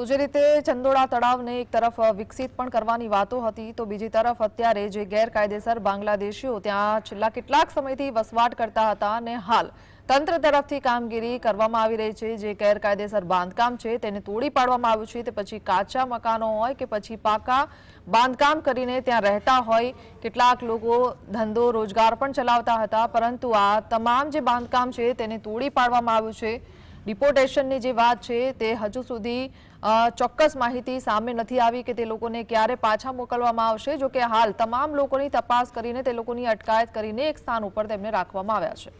તો જે રીતે ચંદોળા તળાવને એક તરફ વિકસિત પણ કરવાની વાતો હતી, તો બીજી તરફ અત્યારે જે ગેરકાયદેસર બાંગ્લાદેશીઓ ત્યાં છેલ્લા કેટલાક સમયથી વસવાટ કરતા હતા અને હાલ તંત્ર તરફથી કામગીરી કરવામાં આવી રહી છે. જે ગેરકાયદેસર બાંધકામ છે તેને તોડી પાડવામાં આવ્યું છે. તે પછી કાચા મકાનો હોય કે પછી પાકા બાંધકામ કરીને ત્યાં રહેતા હોય, કેટલાક લોકો ધંધો રોજગાર પણ ચલાવતા હતા, પરંતુ આ તમામ જે બાંધકામ છે તેને તોડી પાડવામાં આવ્યું છે. ડિપોર્ટેશનની જે વાત છે, તે હજુ સુધી ચોક્કસ માહિતી સામે નથી આવી કે તે લોકોને ક્યારે પાછા મોકલવામાં આવશે જો કે હાલ તમામ લોકોની તપાસ કરીને તે લોકોની અટકાયત કરીને એક સ્થાન ઉપર તેમને રાખવામાં આવ્યા છે.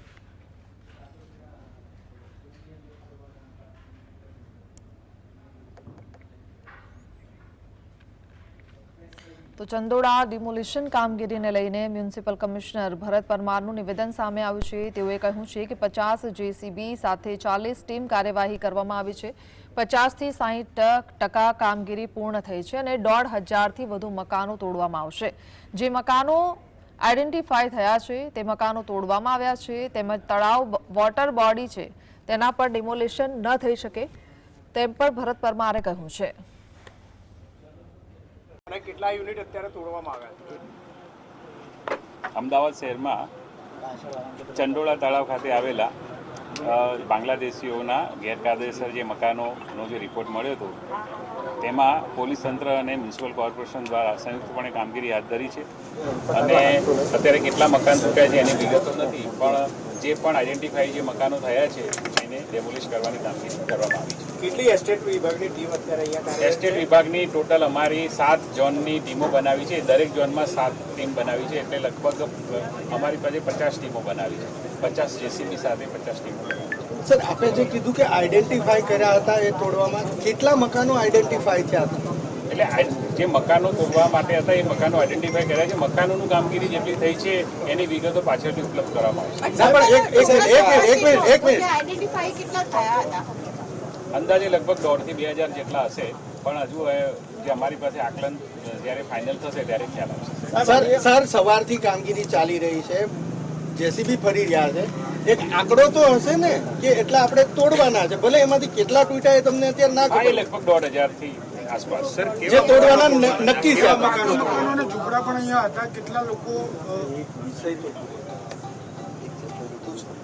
તો ચંદોડા ડિમોલિશન કામગીરીને લઈને મ્યુનિસિપલ કમિશનર ભરત પરમારનું નિવેદન સામે આવ્યું છે. તેઓએ કહ્યું છે કે પચાસ જેસીબી સાથે ચાલીસ ટીમ કાર્યવાહી કરવામાં આવી છે. પચાસથી સાહીઠ ટકા કામગીરી પૂર્ણ થઈ છે અને દોઢ હજારથી વધુ મકાનો તોડવામાં આવશે. જે મકાનો આઈડેન્ટિફાય થયા છે, તે મકાનો તોડવામાં આવ્યા છે, તેમજ તળાવ વોટર બોડી છે, તેના પર ડિમોલિશન ન થઈ શકે, તેમ પણ ભરત પરમારે કહ્યું છે. અને કેટલા યુનિટ અત્યારે તોડવામાં આવ્યા અમદાવાદ શહેરમાં ચંડોળા તળાવ ખાતે આવેલા બાંગ્લાદેશીઓના ગેરકાયદેસર જે મકાનોનો જે રિપોર્ટ મળ્યો હતો, તેમાં પોલીસ તંત્ર અને મ્યુનિસિપલ કોર્પોરેશન દ્વારા સંયુક્તપણે કામગીરી હાથ ધરી છે. અને અત્યારે કેટલા મકાન તૂટ્યા છે એની વિગતો નથી, પણ જે પણ આઈડેન્ટિફાઈ જે મકાનો થયા છે એને ડેમોલિશ કરવાની કામગીરી કરવામાં આવી છે. કેટલી એસ્ટેટ વિભાગની ટીમ અત્યારે અહીંયા એસ્ટેટ વિભાગની ટોટલ અમારી સાત ઝોનની ટીમો બનાવી છે. દરેક ઝોનમાં સાત ટીમ બનાવી છે. એટલે લગભગ અમારી પાસે પચાસ ટીમો બનાવી છે. પચાસ જેસીબી સાથે પચાસ ટીમો સર આપે જે કીધું કે આઈડેન્ટિફાઈ કર્યા હતા એ તોડવામાં કેટલા મકાનો આઈડેન્ટિફાઈ થયા હતા? એટલે આ- જે મકાનો તોડવા માટે હતા એ મકાનો આઈડેન્ટિફાઈ કર્યા છે. મકાનોનું કામગીરી જેટલી થઈ છે એની વિગતો પાછળથી ઉપલબ્ધ કરવામાં આવશે. ના પણ એક એક મિનિટ એક મિનિટ એક મિનિટ એક મિનિટ. આઈડેન્ટિફાઈ કેટલા થયા હતા? અંદાજે લગભગ દોઢથી બે હજાર જેટલા હશે પણ હજુ જે અમારી પાસે આકલન જ્યારે ફાઇનલ થશે ત્યારે ખ્યાલ આવશે. સર સર સવારથી કામગીરી ચાલી રહી છે. જેસીબી ફરી રહ્યા છે. એક આંકડો તો હશે ને કે એટલા આપણે તોડવાના છે. ભલે એમાંથી કેટલા તૂટ્યા એ તમને અત્યારે ના લગભગ દોઢ હજારથી આસપાસ. સર જે તોડવાના નક્કી છે? મકાનોના ઝૂંપડા પણ અહીંયા હતા? કેટલા લોકો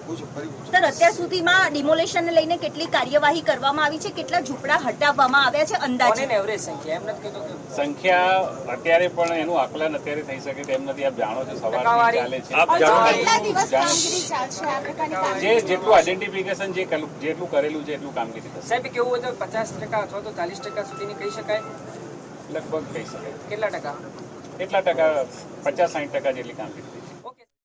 સર અત્યાર સુધીમાં ડિમોલેશનને લઈને કેટલી કાર્યવાહી કરવામાં આવી છે? કેટલા ઝૂંપડા હટાવવામાં આવ્યા છે અંદાજે? એવરેજ સંખ્યા? એમ નથી સંખ્યા અત્યારે પણ એનું આકલન અત્યારે થઈ શકે તેમ નથી. આપ જાણો છો સવારથી ચાલે છે. આપ જાણો જે જેટલું આઈડેન્ટિફિકેશન જે કરેલું- જેટલું કરેલું છે એટલું કામગીરી થશે. સાહેબ કેવું હોય તો પચાસ ટકા અથવા તો ચાલીસ ટકા સુધીની કહી શકાય? લગભગ કહી શકાય. કેટલા ટકા? કેટલા ટકા? પચાસ સાઠ ટકા જેટલી કામગીરી થઈ